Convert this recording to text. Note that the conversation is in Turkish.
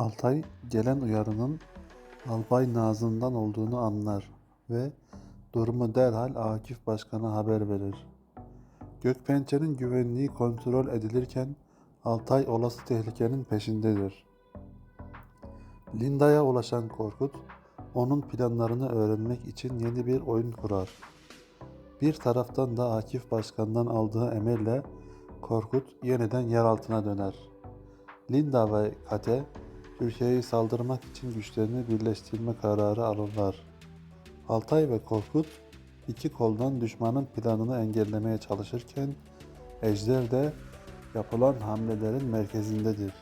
Altay gelen uyarının Albay Nazım'dan olduğunu anlar ve durumu derhal Akif Başkan'a haber verir. Gökpençe'nin güvenliği kontrol edilirken Altay olası tehlikenin peşindedir. Linda'ya ulaşan Korkut, onun planlarını öğrenmek için yeni bir oyun kurar. Bir taraftan da Akif Başkan'dan aldığı emirle Korkut yeniden yer altına döner. Linda ve Kate, Türkiye'ye saldırmak için güçlerini birleştirme kararı alırlar. Altay ve Korkut iki koldan düşmanın planını engellemeye çalışırken Ejder de yapılan hamlelerin merkezindedir.